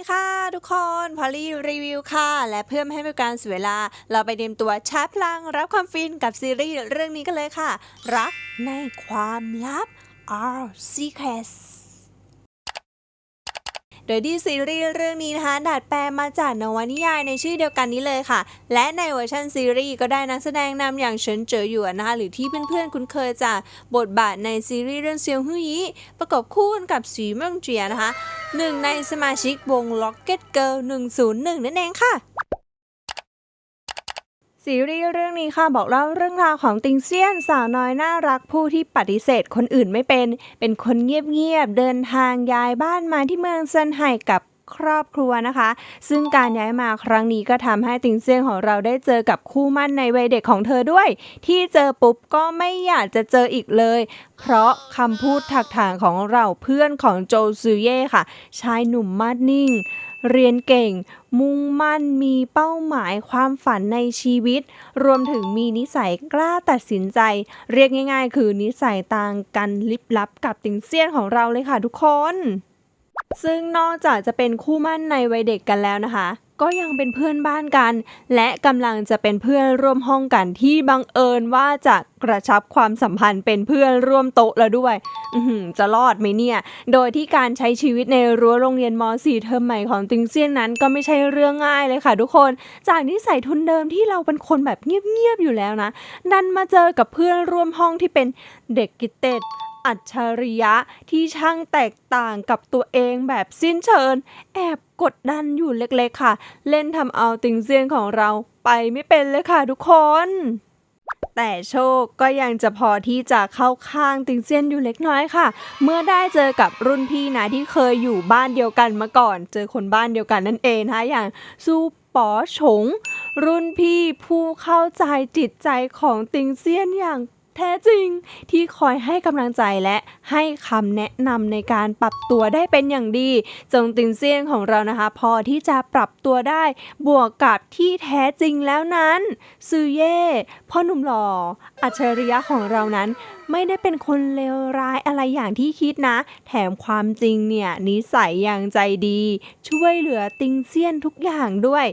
ดีค่ะทุกคนพอลลี่รีวิวค่ะ และเพื่อไม่ให้เป็นการเสียเวลา เราไปเตรียมตัวชาร์จพลังรับความฟินกับซีรีส์เรื่องนี้กันเลยค่ะ รักในความลับ Our Secrets โดยที่ซีรีส์เรื่องนี้นะคะดัดแปลงมาจากนวนิยายในชื่อเดียวกันนี้เลยค่ะ และในเวอร์ชันซีรีส์ก็ได้นักแสดงนำอย่างเฉินเจ๋อหยวนนะคะหรือที่เพื่อนๆคุ้นเคยจากบทบาทในซีรีส์เรื่องเซียวฮุยประกบคู่กันกับสีเมืองเจียนะคะ หนึ่งในสมาชิกวง Rocket Girl 101 นั่นเองค่ะ ซีรีส์เรื่องนี้ค่ะบอกเล่าเรื่องราวของติงเซียนสาวน้อยน่ารักผู้ที่ปฏิเสธคนอื่นไม่เป็น เป็นคนเงียบๆเดินทางย้ายบ้านมาที่เมืองเซินไห่กับ ครอบครัวนะคะ ซึ่งการย้ายมาครั้งนี้ก็ทำให้ติงเซียนของเราได้เจอกับคู่มั่นในวัยเด็กของเธอด้วย ที่เจอปุ๊บก็ไม่อยากจะเจออีกเลย เพราะคำพูดถักถางของเราเพื่อนของโจซือเย่ค่ะ ชายหนุ่มมาดนิ่ง เรียนเก่ง มุ่งมั่นมีเป้าหมายความฝันในชีวิต รวมถึงมีนิสัยกล้าตัดสินใจ เรียกง่าย ๆ คือนิสัยต่างกันลิบลับกับติงเซียนของเราเลยค่ะทุกคน ซึ่งนอกจากจะเป็นคู่มั่นในวัยเด็กกันแล้วนะคะ ก็ยังเป็นเพื่อนบ้านกัน และกำลังจะเป็นเพื่อนร่วมห้องกันที่บังเอิญว่าจะกระชับความสัมพันธ์เป็นเพื่อนร่วมโต๊ะแล้วด้วยจะรอดไหมเนี่ย โดยที่การใช้ชีวิตในรั้วโรงเรียนม .4 เทอมใหม่ของติงเซียนนั้นก็ไม่ใช่เรื่องง่ายเลยค่ะทุกคน จากนิสัยทุนเดิมที่เราเป็นคนแบบเงียบๆอยู่แล้วนะดันมาเจอกับเพื่อนร่วมห้องที่เป็นเด็กกิเต็ด อัจฉริยะที่ช่างแตกต่างกับตัวเองแบบสิ้นเชิญแอบกดดันอยู่เล็กๆค่ะ เล่นทำเอาติงเซียนของเราไปไม่เป็นเลยค่ะทุกคนแต่โชคก็ยังจะพอที่จะเข้าข้างติงเซียนอยู่เล็กน้อยค่ะ เมื่อได้เจอกับรุ่นพี่นะที่เคยอยู่บ้านเดียวกันมาก่อน เจอคนบ้านเดียวกันนั่นเองนะคะอย่างซูป๋อฉง รุ่นพี่ผู้เข้าใจจิตใจของติงเซียนอย่าง แท้จริงที่คอยให้กำลังใจและให้คำแนะนำในการปรับตัวได้เป็นอย่างดี จงติงเซียนของเรานะคะ พอที่จะปรับตัวได้ บวกกับที่แท้จริงแล้วนั้นซือเย่พ่อหนุ่มหล่ออัจฉริยะของเรานั้น ไม่ได้เป็นคนเลวร้ายอะไรอย่างที่คิดนะ แถมความจริงเนี่ยนิสัยอย่างใจดี ช่วยเหลือติงเซียนทุกอย่างด้วย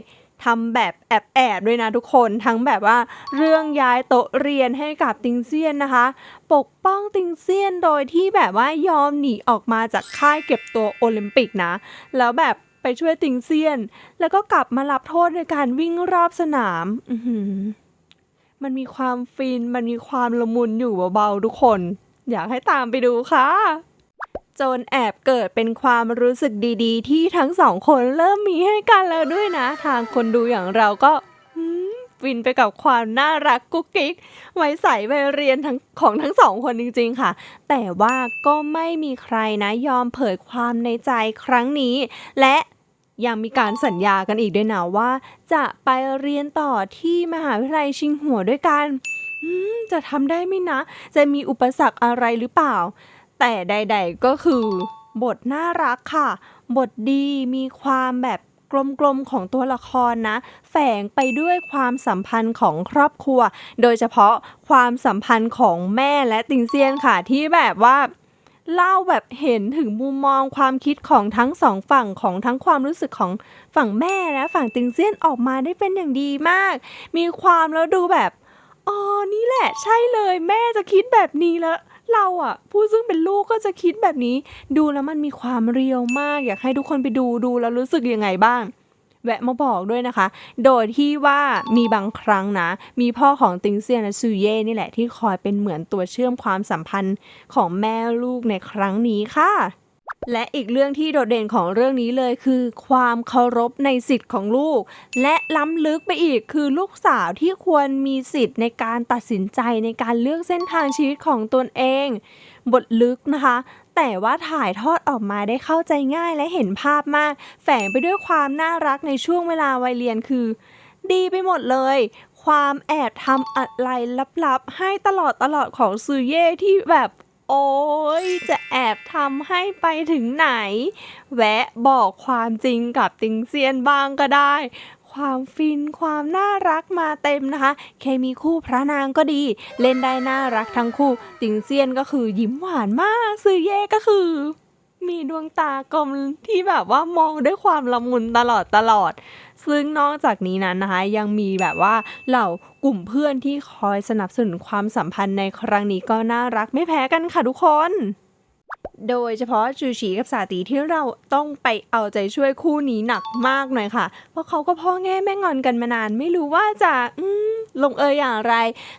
ทำแบบแอบแอบด้วยนะทุกคนทั้งแบบว่าเรื่องย้ายโต๊ะเรียนให้กับติงเซียนนะคะ ปกป้องติงเซียนโดยที่แบบว่ายอมหนีออกมาจากค่ายเก็บตัวโอลิมปิกนะ แล้วแบบไปช่วยติงเซียน แล้วก็กลับมารับโทษในการวิ่งรอบสนามมันมีความฟินมันมีความละมุนอยู่เบาๆทุกคน อยากให้ตามไปดูค่ะ จนแอบเกิดเป็นความรู้สึกดีๆ ที่ทั้งสองคนเริ่มมีให้กันแล้วด้วยนะ ทางคนดูอย่างเราก็ฟินไปกับความน่ารักกุ๊กกิ๊กไว้ใส่ไปเรียนทั้งของทั้งสองคนจริงๆค่ะ แต่ว่าก็ไม่มีใครนะยอมเผยความในใจครั้งนี้ และยังมีการสัญญากันอีกด้วยนะว่า จะไปเรียนต่อที่มหาวิทยาลัยชิงหัวด้วยกันจะทำได้ไหมนะ จะมีอุปสรรคอะไรหรือเปล่า แต่ใด ๆ ก็คือบทน่ารักค่ะ บทดีมีความแบบกลมๆของตัวละครนะ แฝงไปด้วยความสัมพันธ์ของครอบครัว โดยเฉพาะความสัมพันธ์ของแม่และติงเซียนค่ะที่แบบว่าเล่าแบบเห็นถึงมุมมองความคิดของทั้งสองฝั่งของทั้งความรู้สึกของฝั่งแม่และฝั่งติงเซียนออกมาได้เป็นอย่างดีมาก มีความแล้วดูแบบอ๋อนี่แหละใช่เลย แม่จะคิดแบบนี้แล้ว เราอะผู้ซึ่งเป็นลูกก็จะคิดแบบนี้ ดูแล้วมันมีความเรียวมาก อยากให้ทุกคนไปดูดูแล้วรู้สึกยังไงบ้าง แวะมาบอกด้วยนะคะ โดยที่ว่ามีบางครั้งนะ มีพ่อของติงเซียนและซูเย่นี่แหละที่คอยเป็นเหมือนตัวเชื่อมความสัมพันธ์ของแม่ลูกในครั้งนี้ค่ะ และอีกเรื่องที่โดดเด่นของเรื่องนี้เลยคือ ความเคารพในสิทธิ์ของลูก และล้ำลึกไปอีกคือลูกสาวที่ควรมีสิทธิ์ในการตัดสินใจในการเลือกเส้นทางชีวิตของตนเอง บทลึกนะคะ แต่ว่าถ่ายทอดออกมาได้เข้าใจง่ายและเห็นภาพมาก แฝงไปด้วยความน่ารักในช่วงเวลาวัยเรียนคือ ดีไปหมดเลยความแอบทำอะไรลับๆ ให้ตลอดตลอดของซือเย่ที่แบบ โอ้ยจะแอบทำให้ไปถึงไหน แวะบอกความจริงกับติงเซียนบ้างก็ได้ ความฟินความน่ารักมาเต็มนะคะ เคมีคู่พระนางก็ดี เล่นได้น่ารักทั้งคู่ ติงเซียนก็คือยิ้มหวานมากซือเย่ก็คือ มีดวงตากลมที่แบบว่ามองด้วยความละมุนตลอดตลอด ซึ่งนอกจากนี้นั้นนะคะ ยังมีแบบว่าเหล่ากลุ่มเพื่อนที่คอยสนับสนุนความสัมพันธ์ในครั้งนี้ก็น่ารักไม่แพ้กันค่ะทุกคน โดยเฉพาะจูชีกับสาตีที่เราต้องไปเอาใจช่วยคู่นี้หนักมากหน่อยค่ะ เพราะเขาก็พ่อแง่แม่งอนกันมานาน ไม่รู้ว่าจะลงเอยอย่างไร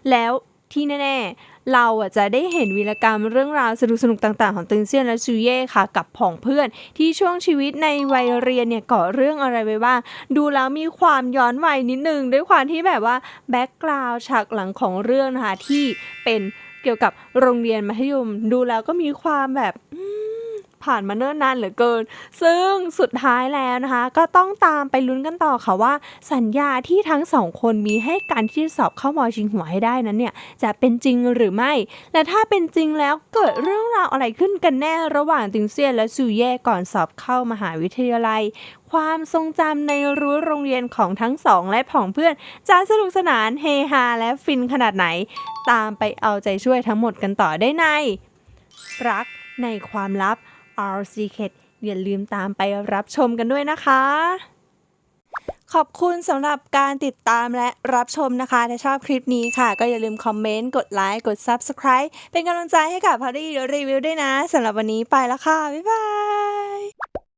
แล้วที่แน่ๆ เราอะจะได้เห็นวีรกรรมเรื่องราวสนุกสนุกต่างๆ ของตึงเซียนและซูเย่ค่ะ กับผองเพื่อนที่ช่วงชีวิตในวัยเรียนเนี่ยก่อเรื่องอะไรไว้บ้าง ดูแล้วมีความย้อนวัยนิดนึง ด้วยความที่แบบว่าแบ็กกราวด์ฉากหลังของเรื่องนะคะที่เป็นเกี่ยวกับโรงเรียนมัธยม ดูแล้วก็มีความแบบ ผ่านมาเนิ่นนานเหลือเกิน ซึ่งสุดท้ายแล้วนะคะ ก็ต้องตามไปลุ้นกันต่อค่ะว่า สัญญาที่ทั้งสองคนมีให้การที่สอบเข้ามอชิงหัวให้ได้นั้นเนี่ยจะเป็นจริงหรือไม่ และถ้าเป็นจริงแล้วเกิดเรื่องราวอะไรขึ้นกันแน่ระหว่างติงเซียนและซูเย่ก่อนสอบเข้ามหาวิทยาลัย ความทรงจำในรั้วโรงเรียนของทั้งสองและผองเพื่อนจะสนุกสนานเฮฮาและฟินขนาดไหน ตามไปเอาใจช่วยทั้งหมดกันต่อได้ใน รักในความลับ R Secret อย่าลืมตามไปรับชมกันด้วยนะคะ ขอบคุณสำหรับการติดตามและรับชมนะคะ ถ้าชอบคลิปนี้ค่ะ ก็อย่าลืมคอมเมนต์ กดไลค์ กด Subscribe เป็นกำลังใจให้กับพารีรีวิวด้วยนะสำหรับวันนี้ไปแล้วค่ะ บ๊ายบาย